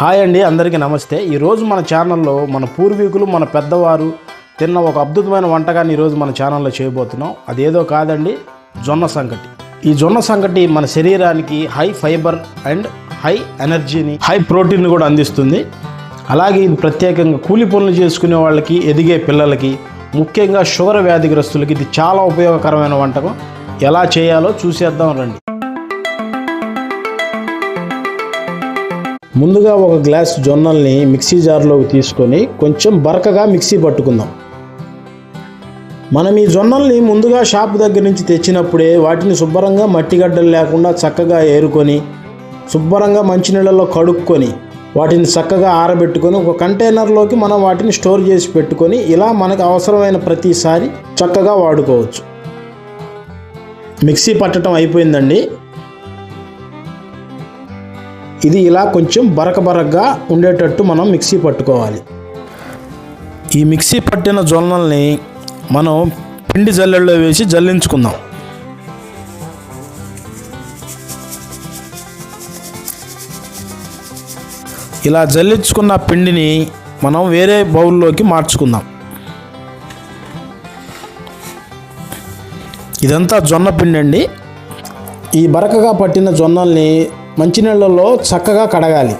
Hi అండి అందరికీ నమస్తే. ఈరోజు మన ఛానల్లో మన పూర్వీకులు మన పెద్దవారు తిన్న ఒక అద్భుతమైన వంటకాన్ని ఈరోజు మన ఛానల్లో చేయబోతున్నాం. అదేదో కాదండి జొన్న సంకటి. ఈ జొన్న సంకటి మన శరీరానికి హై ఫైబర్ అండ్ హై ఎనర్జీని హై ప్రోటీన్ కూడా అందిస్తుంది. అలాగే ఇది ప్రత్యేకంగా కూలి పనులు చేసుకునే వాళ్ళకి ఎదిగే పిల్లలకి ముఖ్యంగా షుగర్ వ్యాధిగ్రస్తులకి ఇది చాలా ఉపయోగకరమైన వంటకం. ఎలా చేయాలో చూసేద్దాం రండి. ముందుగా ఒక గ్లాస్ జొన్నల్ని మిక్సీ జార్లోకి తీసుకొని కొంచెం బరకగా మిక్సీ పట్టుకుందాం. మనం ఈ జొన్నల్ని ముందుగా షాప్ దగ్గర నుంచి తెచ్చినప్పుడే వాటిని శుభ్రంగా మట్టిగడ్డలు లేకుండా చక్కగా ఏరుకొని శుభ్రంగా మంచినీళ్ళలో కడుక్కొని వాటిని చక్కగా ఆరబెట్టుకొని ఒక కంటైనర్లోకి మనం వాటిని స్టోర్ చేసి పెట్టుకొని ఇలా మనకు అవసరమైన ప్రతిసారి చక్కగా వాడుకోవచ్చు. మిక్సీ పట్టడం అయిపోయిందండి. ఇది ఇలా కొంచెం బరకబరకగా ఉండేటట్టు మనం మిక్సీ పట్టుకోవాలి. ఈ మిక్సీ పట్టిన జొన్నల్ని మనం పిండి జల్లెల్లో వేసి జల్లించుకుందాం. ఇలా జల్లించుకున్న పిండిని మనం వేరే బౌల్లోకి మార్చుకుందాం. ఇదంతా జొన్న పిండి అండి ఈ బరకగా పట్టిన జొన్నల్ని మంచినీళ్ళలో చక్కగా కడగాలి.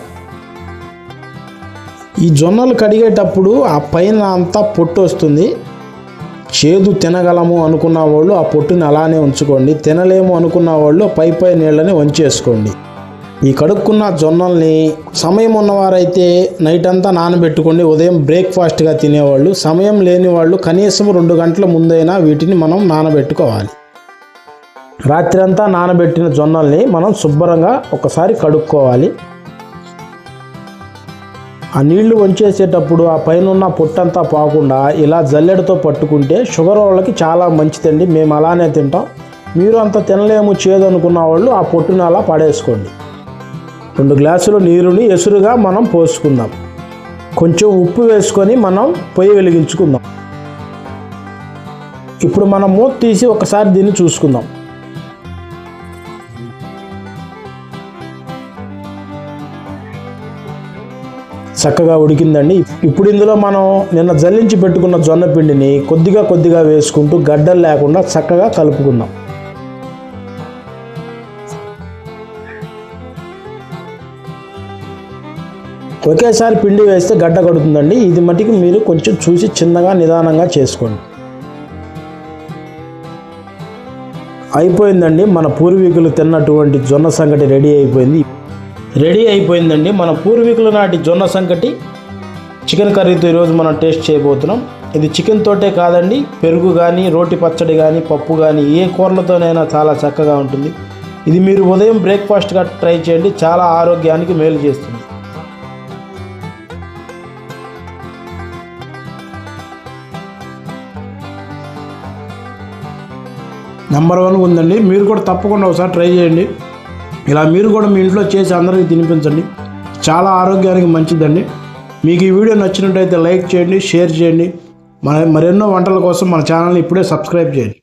ఈ జొన్నలు కడిగేటప్పుడు ఆ పైన అంతా పొట్టు వస్తుంది. చేదు తినగలము అనుకున్న వాళ్ళు ఆ పొట్టుని అలానే ఉంచుకోండి. తినలేము అనుకున్న వాళ్ళు పై పై నీళ్ళని వంచేసుకోండి. ఈ కడుక్కున్న జొన్నల్ని సమయం ఉన్నవారైతే నైట్ అంతా నానబెట్టుకోండి ఉదయం బ్రేక్ఫాస్ట్గా తినేవాళ్ళు సమయం లేని వాళ్ళు కనీసం రెండు గంటల ముందైనా వీటిని మనం నానబెట్టుకోవాలి. రాత్రి అంతా నానబెట్టిన జొన్నల్ని మనం శుభ్రంగా ఒకసారి కడుక్కోవాలి. ఆ నీళ్ళు వంచేసేటప్పుడు ఆ పైన ఉన్న పొట్టంతా పోకుండా ఇలా జల్లెడతో పట్టుకుంటే షుగర్ వాళ్ళకి చాలా మంచిదండి. మేము అలానే తింటాం. మీరు అంత తినలేము చేదు అనుకున్న వాళ్ళు ఆ పొట్టుని అలా పడేసుకోండి. రెండు గ్లాసులు నీరుని ఎసురుగా మనం పోసుకుందాం. కొంచెం ఉప్పు వేసుకొని మనం పొయ్యి వెలిగించుకుందాం. ఇప్పుడు మనం మూత తీసి ఒకసారి దీన్ని చూసుకుందాం. చక్కగా ఉడికిందండి. ఇప్పుడు ఇందులో మనం నిన్న జల్లించి పెట్టుకున్న జొన్న పిండిని కొద్దిగా కొద్దిగా వేసుకుంటూ గడ్డలు లేకుండా చక్కగా కలుపుకుందాం. ఒకేసారి పిండి వేస్తే గడ్డ కడుతుందండి. ఇది మటుకు మీరు కొంచెం చూసి చిన్నగా నిదానంగా చేసుకోండి. అయిపోయిందండి. మన పూర్వీకులు తిన్నటువంటి జొన్న సంగటి రెడీ అయిపోయింది. రెడీ అయిపోయిందండి. మన పూర్వీకుల నాటి జొన్న సంకటి చికెన్ కర్రీతో ఈరోజు మనం టేస్ట్ చేయబోతున్నాం. ఇది చికెన్ తోటే కాదండి పెరుగు కానీ రోటి పచ్చడి కానీ పప్పు కానీ ఏ కూరలతోనైనా చాలా చక్కగా ఉంటుంది. ఇది మీరు ఉదయం బ్రేక్ఫాస్ట్గా ట్రై చేయండి చాలా ఆరోగ్యానికి మేలు చేస్తుంది. నెంబర్ వన్ ఉందండి. మీరు కూడా తప్పకుండా ఒకసారి ట్రై చేయండి. ఇలా మీరు కూడా మీ ఇంట్లో చేసి అందరికీ తినిపించండి. చాలా ఆరోగ్యానికి మంచిదండి. మీకు ఈ వీడియో నచ్చినట్టయితే లైక్ చేయండి షేర్ చేయండి. మన మరెన్నో వంటల కోసం మన ఛానల్ని ఇప్పుడే సబ్స్క్రైబ్ చేయండి.